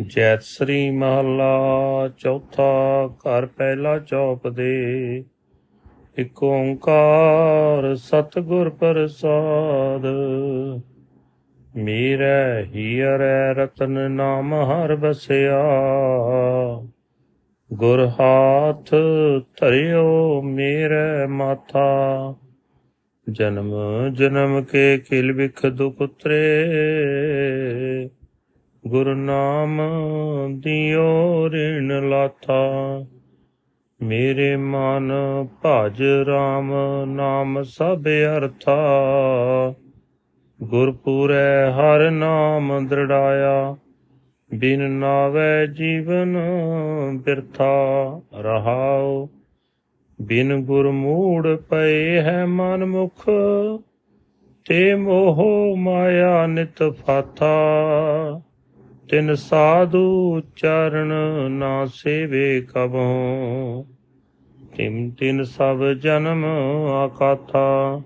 ਜੈਤ ਸ੍ਰੀ ਮਹੱਲਾ ਚੌਥਾ ਘਰ ਪਹਿਲਾ ਚੌਪ ਦੇ। ਇਕ ਓੰਕਾਰ ਸਤਿਗੁਰ ਪ੍ਰਸਾਦ। ਮੇਰੇ ਹੀਰੇ ਰਤਨ ਨਾਮ ਹਰ ਬਸਿਆ ਗੁਰ ਹਾਥ ਧਰਿਓ ਮੇਰੇ ਮਾਥਾ। ਜਨਮ ਜਨਮ ਕੇ ਕਿਲ ਵਿਖ ਦੁਖ ਉਤਰੇ। ਗੁਰਨਾਮ ਦਿਓ ਰਿਣ ਲਾਥਾ। ਮੇਰੇ ਮਨ ਭਜ RAM ਨਾਮ ਸਭ ਅਰਥਾ। ਗੁਰਪੂਰੈ ਹਰ ਨਾਮ ਦ੍ਰਿੜਾਇਆ। ਬਿਨ ਨਾਵੇ ਜੀਵਨ ਬਿਰਥਾ। ਰਹਾਉ, ਬਿਨ ਗੁਰ ਮੂੜ ਪਏ ਹੈ ਮਨ ਮੁਖ ਤੇ ਮੋਹ ਮਾਇਆ ਨਿਤ ਫਾਥਾ। ਤਿਨ ਸਾਧੂ ਚਰਨ ਨਾ ਸੇਵੇ ਕਬਹੁ। ਤਿਮ ਤਿਨ ਸਭ ਜਨਮ ਆਕਾਥਾ।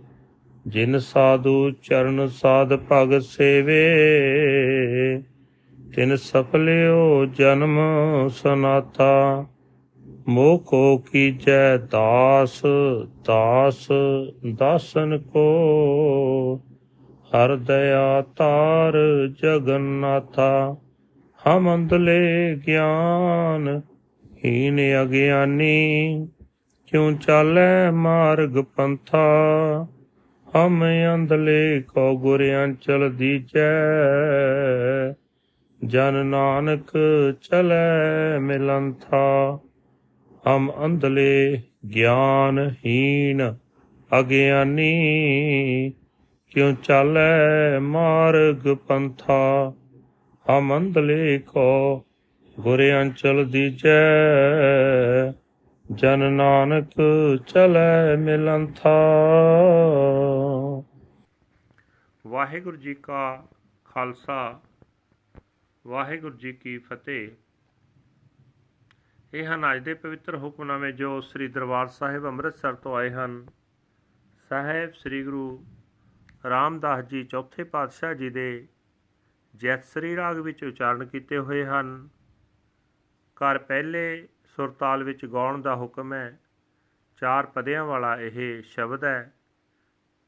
ਜਿਨ ਸਾਧੂ ਚਰਨ ਸਾਧ ਭਗ ਸੇਵੇ, ਤਿਨ ਸਫਲਿਓ ਜਨਮ ਸਨਾਥਾ। ਮੋਹ ਕੋ ਕੀਜੈ ਦਾਸ ਦਾਸ ਦਾਸਨ ਕੋ। ਹਰ ਦਇਆ ਤਾਰ ਜਗਨਨਾਥਾ। ਹਮ ਅੰਧਲੇ ਗਿਆਨ, ਹੀਨ ਅਗਿਆਨੀ, ਕਿਉ ਚਾਲੈ ਮਾਰਗ ਪੰਥਾ? ਹਮ ਅੰਦਲੇ ਕੋ ਗੁਰ ਅੰਚਲ ਦੀਜੈ, ਜਨ ਨਾਨਕ ਚਲੈ ਮਿਲੰਥਾ। ਹਮ ਅੰਧਲੇ ਗਿਆਨਹੀਨ ਅਗਿਆਨੀ, ਕਿਉ ਚਾਲੈ ਮਾਰਗ ਪੰਥਾ? ਅਮੰਦ ਅੰਧਲੇ ਕੋ ਗੁਰ ਅੰਚਲ ਦੀਜੈ। ਜਨ ਨਾਨਕ ਚਲੈ ਮਿਲੰਥਾ। ਵਾਹਿਗੁਰੂ ਜੀ ਕਾ ਖਾਲਸਾ, ਵਾਹਿਗੁਰੂ ਜੀ ਕੀ ਫਤਿਹ। ਇਹ ਹਨ ਅੱਜ ਦੇ ਪਵਿੱਤਰ ਹੁਕਮਨਾਮੇ ਜੋ ਸ੍ਰੀ ਦਰਬਾਰ ਸਾਹਿਬ ਅੰਮ੍ਰਿਤਸਰ ਤੋਂ ਆਏ ਹਨ। ਸਾਹਿਬ ਸ੍ਰੀ ਗੁਰੂ ਰਾਮਦਾਸ ਜੀ ਚੌਥੇ ਪਾਤਸ਼ਾਹ ਜੀ ਦੇ ਜੈਤਸਰੀ ਰਾਗ ਵਿੱਚ ਉਚਾਰਨ ਕੀਤੇ ਹੋਏ ਹਨ। ਘਰ ਪਹਿਲੇ ਸੁਰਤਾਲ ਵਿੱਚ ਗਾਉਣ ਦਾ ਹੁਕਮ ਹੈ। ਚਾਰ ਪਦਿਆਂ ਵਾਲਾ ਇਹ ਸ਼ਬਦ ਹੈ।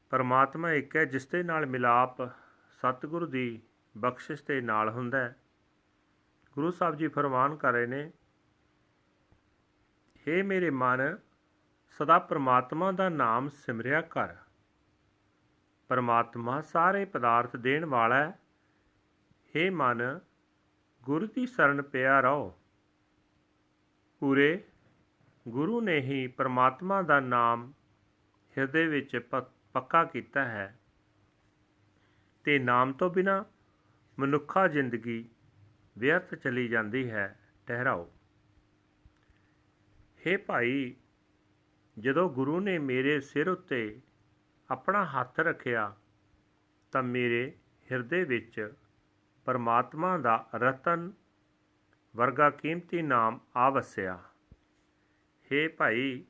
ਪਰਮਾਤਮਾ ਇੱਕ ਹੈ ਜਿਸ ਦੇ ਨਾਲ ਮਿਲਾਪ ਸਤਿਗੁਰੂ ਦੀ ਬਖਸ਼ਿਸ਼ ਦੇ ਨਾਲ ਹੁੰਦਾ ਹੈ। ਗੁਰੂ ਸਾਹਿਬ ਜੀ ਫਰਮਾਨ ਕਰ ਰਹੇ ਨੇ, ਹੇ ਮੇਰੇ ਮਨ, ਸਦਾ ਪਰਮਾਤਮਾ ਦਾ ਨਾਮ ਸਿਮਰਿਆ ਕਰ। ਪਰਮਾਤਮਾ ਸਾਰੇ ਪਦਾਰਥ ਦੇਣ ਵਾਲਾ ਹੈ। ਹੇ ਮਨ, ਗੁਰੂ ਦੀ ਸ਼ਰਨ ਪਿਆ ਰਹੋ। ਪੂਰੇ, ਗੁਰੂ ਨੇ ਹੀ ਪਰਮਾਤਮਾ ਦਾ ਨਾਮ ਹਿਰਦੇ ਵਿੱਚ ਪੱਕਾ ਕੀਤਾ ਹੈ। ਤੇ ਨਾਮ ਤੋਂ ਬਿਨਾ ਮਨੁੱਖਾ ਜ਼ਿੰਦਗੀ ਵਿਅਰਥ ਚਲੀ ਜਾਂਦੀ ਹੈ, ਠਹਿਰਾਓ। ਹੇ ਭਾਈ, ਜਦੋਂ ਗੁਰੂ ਨੇ ਮੇਰੇ ਸਿਰ ਉੱਤੇ ਆਪਣਾ ਹੱਥ ਰੱਖਿਆ, ਤਾਂ ਮੇਰੇ ਹਿਰਦੇ ਵਿੱਚ ਪਰਮਾਤਮਾ ਦਾ ਰਤਨ ਵਰਗਾ ਕੀਮਤੀ ਨਾਮ ਆ ਵਸਿਆ ਹੇ ਭਾਈ,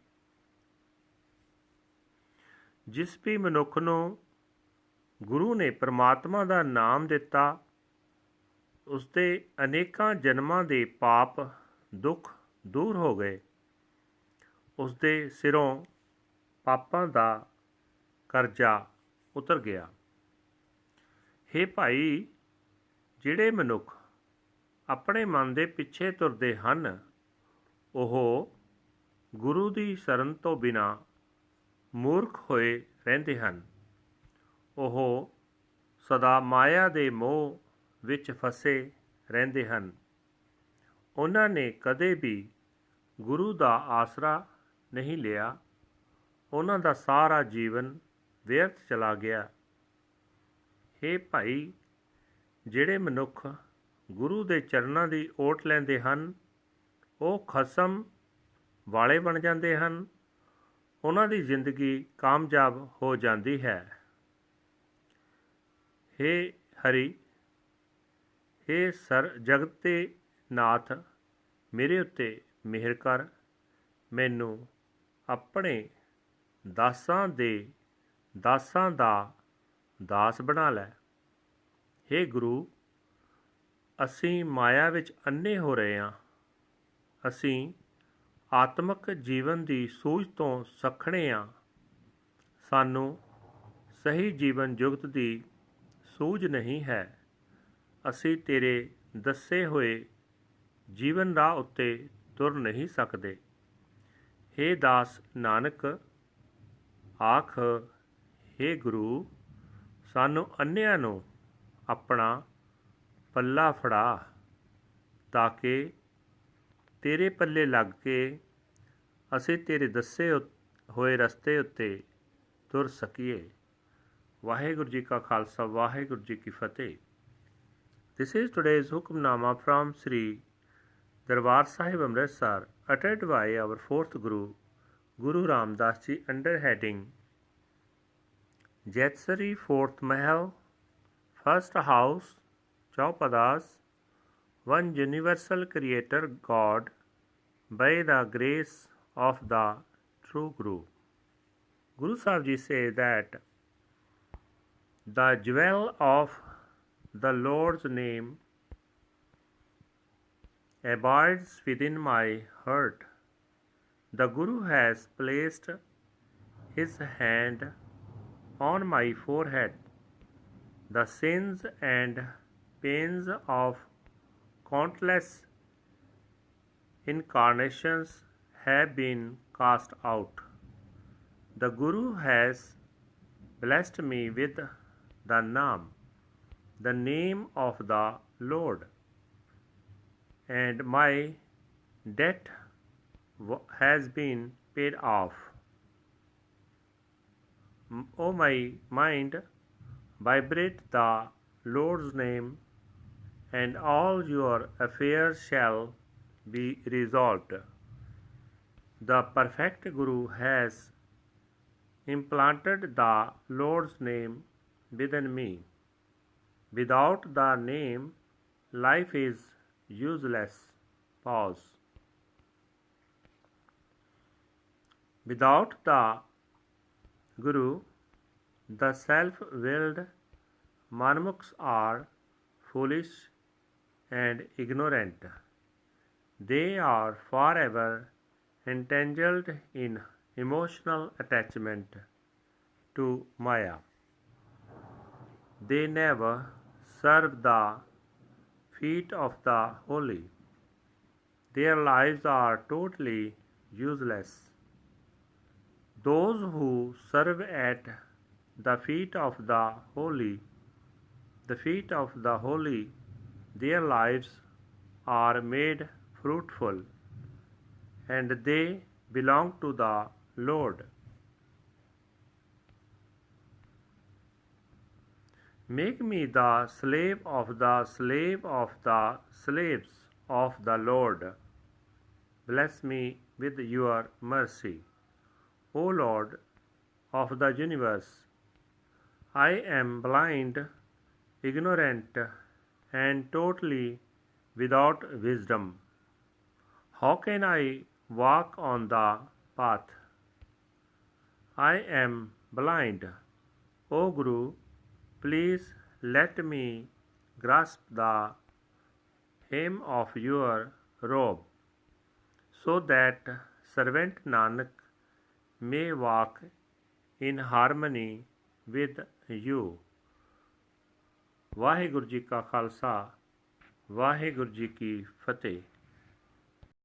ਜਿਸ ਵੀ ਮਨੁੱਖ ਨੂੰ ਗੁਰੂ ਨੇ ਪਰਮਾਤਮਾ ਦਾ ਨਾਮ ਦਿੱਤਾ ਉਸ ਦੇ ਅਨੇਕਾਂ ਜਨਮਾਂ ਦੇ ਪਾਪ ਦੁੱਖ ਦੂਰ ਹੋ ਗਏ। ਉਸ ਦੇ ਸਿਰੋਂ ਪਾਪਾਂ ਦਾ ਕਰਜ਼ਾ ਉਤਰ ਗਿਆ। ਹੇ ਭਾਈ ਜਿਹੜੇ ਮਨੁੱਖ ਆਪਣੇ ਮਨ ਦੇ ਪਿੱਛੇ ਤੁਰਦੇ ਹਨ, ਉਹ ਗੁਰੂ ਦੀ ਸ਼ਰਨ ਤੋਂ ਬਿਨਾ ਮੂਰਖ ਹੋਏ ਰਹਿੰਦੇ ਹਨ। ਉਹ ਸਦਾ ਮਾਇਆ ਦੇ ਮੋਹ ਵਿੱਚ ਫਸੇ ਰਹਿੰਦੇ ਹਨ। ਉਹਨਾਂ ਨੇ ਕਦੇ ਵੀ ਗੁਰੂ ਦਾ ਆਸਰਾ ਨਹੀਂ ਲਿਆ। ਉਹਨਾਂ ਦਾ ਸਾਰਾ ਜੀਵਨ ਵਿਅਰਥ ਚਲਾ ਗਿਆ। ਹੇ ਭਾਈ ਜਿਹੜੇ ਮਨੁੱਖ ਗੁਰੂ ਦੇ ਚਰਨਾਂ ਦੀ ਓਟ ਲੈਂਦੇ ਹਨ, ਉਹ ਖਸਮ ਵਾਲੇ ਬਣ ਜਾਂਦੇ ਹਨ। ਉਹਨਾਂ ਦੀ ਜ਼ਿੰਦਗੀ ਕਾਮਯਾਬ ਹੋ ਜਾਂਦੀ ਹੈ। ਹੇ ਹਰੀ, ਹੇ ਸਰ ਜਗਤ ਦੇ ਨਾਥ, ਮੇਰੇ ਉੱਤੇ ਮਿਹਰ ਕਰ। ਮੈਨੂੰ ਆਪਣੇ ਦਾਸਾਂ ਦੇ ਦਾਸਾਂ ਦਾ ਦਾਸ ਬਣਾ ਲੈ। ਹੇ ਗੁਰੂ, ਅਸੀਂ ਮਾਇਆ ਵਿੱਚ ਅੰਨੇ ਹੋ ਰਹੇ ਹਾਂ। ਅਸੀਂ ਆਤਮਿਕ ਜੀਵਨ ਦੀ ਸੂਝ ਤੋਂ ਸਖਣੇ ਹਾਂ। ਸਾਨੂੰ ਸਹੀ ਜੀਵਨ ਜੁਗਤ ਦੀ ਸੂਝ ਨਹੀਂ ਹੈ। ਅਸੀਂ ਤੇਰੇ ਦੱਸੇ ਹੋਏ ਜੀਵਨ ਰਾਹ ਉੱਤੇ ਤੁਰ ਨਹੀਂ ਸਕਦੇ। ਹੇ ਦਾਸ ਨਾਨਕ, ਆਖ, ਹੇ ਗੁਰੂ, ਸਾਨੂੰ ਅੰਨਿਆਂ ਨੂੰ ਆਪਣਾ ਪੱਲਾ ਫੜਾ ਤਾਂ ਕਿ ਤੇਰੇ ਪੱਲੇ ਲੱਗ ਕੇ ਅਸੀਂ ਤੇਰੇ ਦੱਸੇ ਉ- ਹੋਏ ਰਸਤੇ ਉੱਤੇ ਤੁਰ ਸਕੀਏ ਵਾਹਿਗੁਰੂ ਜੀ ਕਾ ਖਾਲਸਾ ਵਾਹਿਗੁਰੂ ਜੀ ਕੀ ਫਤਿਹ This is today's Hukamnama from Sri Darbar Sahib Amritsar, uttered by our fourth Guru, Guru Ram Das Ji, under heading Jetsari Fourth Mahal, First House, Chaupadas, One Universal Creator God, by the grace of the True Guru. Guru Sahib Ji say that the jewel of the Lord's name abides within my heart. The Guru has placed his hand on my forehead. The sins and pains of countless incarnations have been cast out. The Guru has blessed me with the Naam the name of the Lord, and my debt has been paid off. O oh, my mind, vibrate the Lord's name, and all your affairs shall be resolved. The perfect Guru has implanted the Lord's name within me. Without the name, life is useless. Pause. Without the Guru, the self willed Manmukhs are foolish and ignorant. They are forever entangled in emotional attachment to Maya. They never serve the feet of the holy. Their lives are totally useless. Those who serve at the feet of the holy, the feet of the holy, their lives are made fruitful and they belong to the Lord. Make me the slave of the slave of the slaves of the Lord. Bless me with your mercy. O Lord of the universe, I am blind, ignorant, and totally without wisdom. How can I walk on the path? I am blind. O Guru, please let me grasp the hem of your robe so that servant Nanak may walk in harmony with you. Waheguru ji ਕਾ ਖਾਲਸਾ ਵਾਹਿਗੁਰੂ ਜੀ ਕੀ ਫਤਿਹ।